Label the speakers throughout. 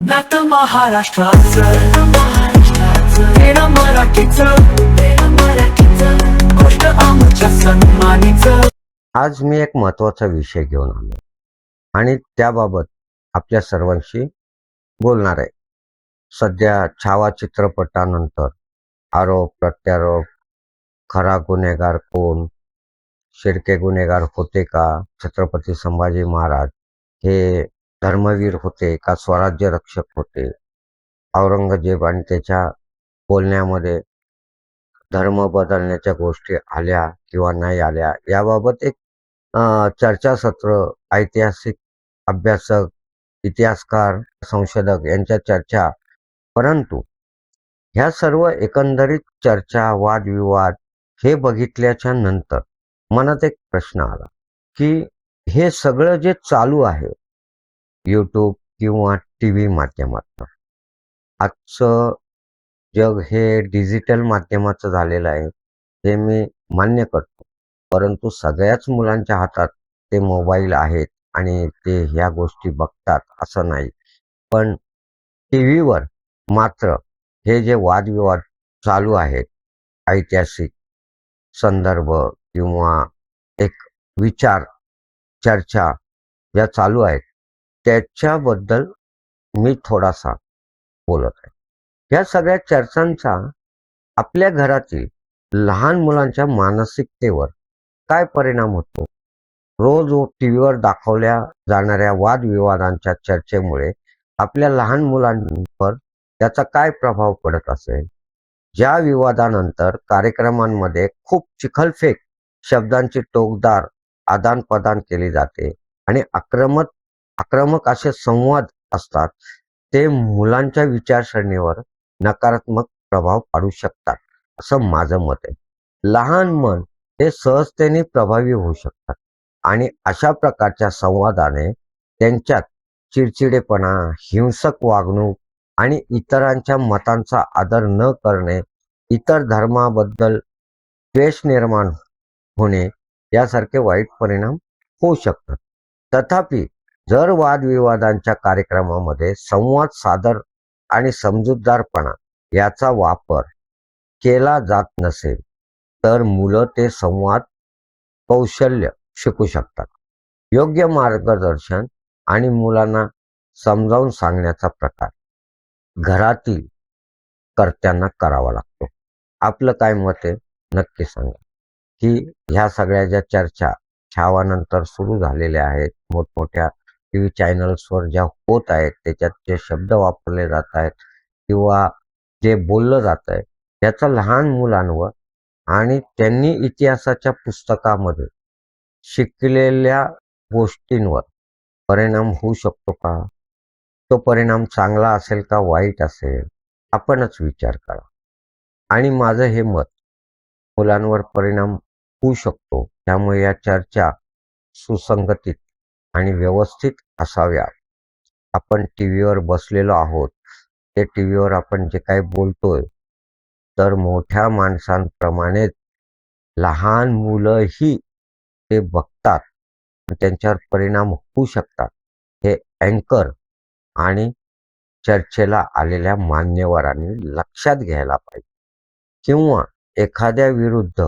Speaker 1: नात महाराष्ट्राचं वेणं मराठीचं. गोष्ट आमच्या सन्मानीचं.
Speaker 2: आज मी एक महत्त्वाचा विषय घेऊन आलो. आणि त्याबाबत आपल्या सर्वांशी बोलणार आहे. सध्या छावा चित्रपटानंतर आरोप प्रत्यारोप खरा गुन्हेगार कोण शिरके गुन्हेगार होते का छत्रपती संभाजी महाराज हे धर्मवीर होते का स्वराज्य रक्षक होते? औरंगजेब आणि त्याच्या बोलण्यामध्ये धर्म बदलण्याच्या गोष्टी आल्या किंवा नाही आल्या याबाबत एक चर्चासत्र ऐतिहासिक अभ्यासक इतिहासकार संशोधक यांच्या चर्चा. परंतु ह्या सर्व एकंदरीत चर्चा वादविवाद हे बघितल्याच्या नंतर मनात एक प्रश्न आला की हे सगळं जे चालू आहे यूट्यूब किंवा टी व्ही माध्यमातनं. आजचं जग हे डिजिटल माध्यमाचं झालेलं आहे हे मी मान्य करतो. परंतु सगळ्याच मुलांच्या हातात ते मोबाईल आहेत आणि ते ह्या गोष्टी बघतात असं नाही. पण टी व्हीवर मात्र हे जे वादविवाद चालू आहेत ऐतिहासिक संदर्भ किंवा एक विचार चर्चा ज्या चालू आहेत त्याच्याबद्दल मी थोडासा बोलत आहे. या सगळ्या चर्चांचा आपल्या घरातील लहान मुलांच्या मानसिकतेवर काय परिणाम होतो? रोज टी व्हीवर दाखवल्या जाणाऱ्या वादविवादांच्या चर्चेमुळे आपल्या लहान मुलांवर त्याचा काय प्रभाव पडत असेल? ज्या विवादानंतर कार्यक्रमांमध्ये खूप चिखलफेक शब्दांची टोकदार आदानप्रदान केली जाते आणि आक्रमक आक्रमक असे संवाद असतात ते मुलांच्या विचारसरणीवर नकारात्मक प्रभाव पाडू शकतात असं माझं मत आहे. लहान मन हे सहजतेने प्रभावी होऊ शकतात आणि अशा प्रकारच्या संवादाने त्यांच्यात चिडचिडेपणा हिंसक वागणूक आणि इतरांच्या मतांचा आदर न करणे इतर धर्माबद्दल द्वेष निर्माण होणे यासारखे वाईट परिणाम होऊ शकतात. तथापि जर वादविवादांच्या कार्यक्रमामध्ये संवाद सादर आणि समजूतदारपणा याचा वापर केला जात नसेल तर मुलं ते संवाद कौशल्य शिकू शकतात. योग्य मार्गदर्शन आणि मुलांना समजावून सांगण्याचा प्रकार घरातील कर्त्यांना करावा लागतो. आपलं काय मत आहे? नक्की सांगा. की ह्या सगळ्या ज्या चर्चा छावानंतर सुरू झालेल्या आहेत मोठमोठ्या टी व्ही चॅनल्सवर ज्या होत आहेत त्याच्यात जे शब्द वापरले जात आहेत किंवा जे बोललं जात आहे त्याचा लहान मुलांवर आणि त्यांनी इतिहासाच्या पुस्तकामध्ये शिकलेल्या गोष्टींवर परिणाम होऊ शकतो का? तो परिणाम चांगला असेल का वाईट असेल? आपणच विचार करा. आणि माझं हे मत मुलांवर परिणाम होऊ शकतो. त्यामुळे या चर्चा सुसंगतीत आणि व्यवस्थित असाव्या. आपण टी व्हीवर बसलेलो आहोत. ते टी व्हीवर आपण जे काही बोलतोय तर मोठ्या माणसांप्रमाणेच लहान मुलंही ते बघतात आणि त्यांच्यावर परिणाम होऊ शकतात. हे अँकर आणि चर्चेला आलेल्या मान्यवरांनी लक्षात घ्यायला पाहिजे. किंवा एखाद्या विरुद्ध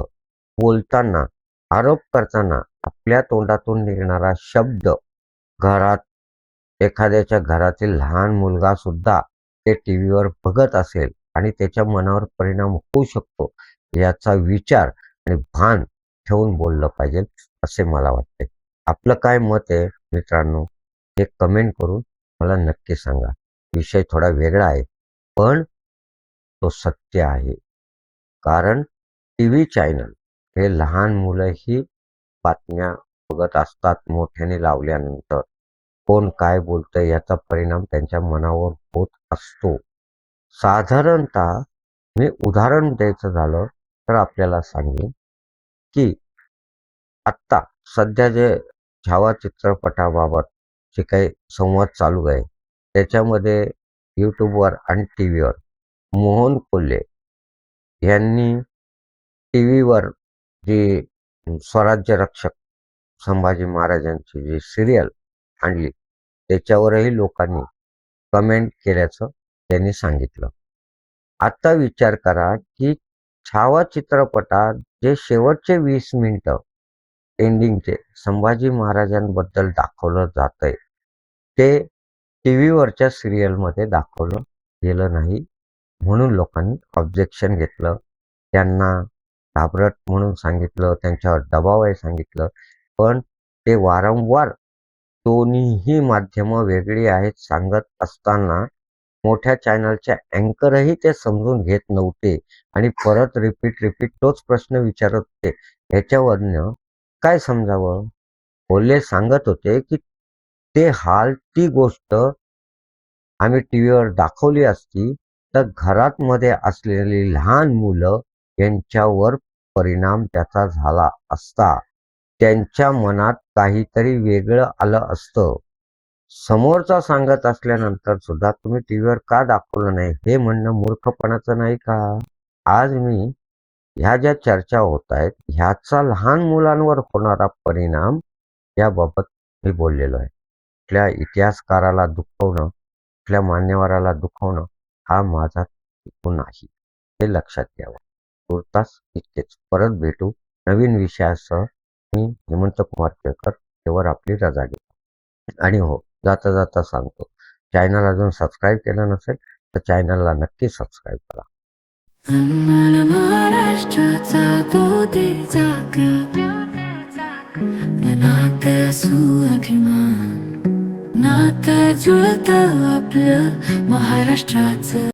Speaker 2: बोलताना आरोप करताना आपल्या तोंडातून निघणारा शब्द घरात एखाद्याच्या घरातील लहान मुलगा सुद्धा ते टी व्हीवर बघत असेल आणि त्याच्या मनावर परिणाम होऊ शकतो याचा विचार आणि भान ठेवून बोललं पाहिजे असे मला वाटते. आपलं काय मत आहे मित्रांनो? हे कमेंट करून मला नक्की सांगा. विषय थोडा वेगळा आहे पण तो सत्य आहे. कारण टी व्ही चॅनल हे लहान मुलंही बातम्या बघत असतात मोठ्याने लावल्यानंतर. कोण काय बोलतंय याचा परिणाम त्यांच्या मनावर होत असतो. साधारणतः मी उदाहरण द्यायचं झालं तर आपल्याला सांगेन की आत्ता सध्या जे छावा चित्रपटाबाबत जे काही संवाद चालू आहे त्याच्यामध्ये यूट्यूबवर आणि टी व्हीवर मोहन कोल्हे यांनी टी व्हीवर जी स्वराज्य रक्षक संभाजी महाराजांची जी सिरियल आणली त्याच्यावरही लोकांनी कमेंट केल्याचं त्यांनी सांगितलं. आता विचार करा की छावा चित्रपटात जे शेवटचे वीस मिनिटं एंडिंगचे संभाजी महाराजांबद्दल दाखवलं जातंय ते टी व्हीवरच्या सिरियलमध्ये दाखवलं गेलं नाही म्हणून लोकांनी ऑब्जेक्शन घेतलं. त्यांना घाबरट म्हणून सांगितलं त्यांच्यावर दबाव आहे सांगितलं. पण ते वारंवार दोन्हीही माध्यमं वेगळी आहेत सांगत असताना मोठ्या चॅनलच्या अँकरही ते समजून घेत नव्हते आणि परत रिपीट रिपीट तोच प्रश्न विचारत होते. ह्याच्यावरनं काय समजावं? बोलले सांगत होते की ते हाल ती गोष्ट आम्ही टी व्हीवर दाखवली असती तर घरात मध्ये असलेली लहान मुलं यांच्यावर परिणाम त्याचा झाला असता. त्यांच्या मनात काहीतरी वेगळं आलं असतं. समोरचा सांगत असल्यानंतर सुद्धा तुम्ही टीव्हीवर का दाखवलं नाही? हे म्हणणं मूर्खपणाचं नाही का? आज मी ह्या ज्या चर्चा होत आहेत ह्याचा लहान मुलांवर होणारा परिणाम याबाबत मी बोललेलो आहे. कुठल्या इतिहासकाराला दुखवणं कुठल्या मान्यवराला दुखवणं हा माझा हेतू नाही. हे लक्षात घ्यावं. तुर्तास इतकेच. परत भेटू नवीन विषयासह. मी हेमंत कुमार केळकर त्यावर आपली रजा घेतो. आणि हो जाता जाता सांगतो. चॅनल अजून सबस्क्राईब केलं नसेल तर चॅनलला नक्की सबस्क्राईब करा.
Speaker 3: मला महाराष्ट्राचा तो नात सुअभिमान. नात जुळत आपलं महाराष्ट्राचं.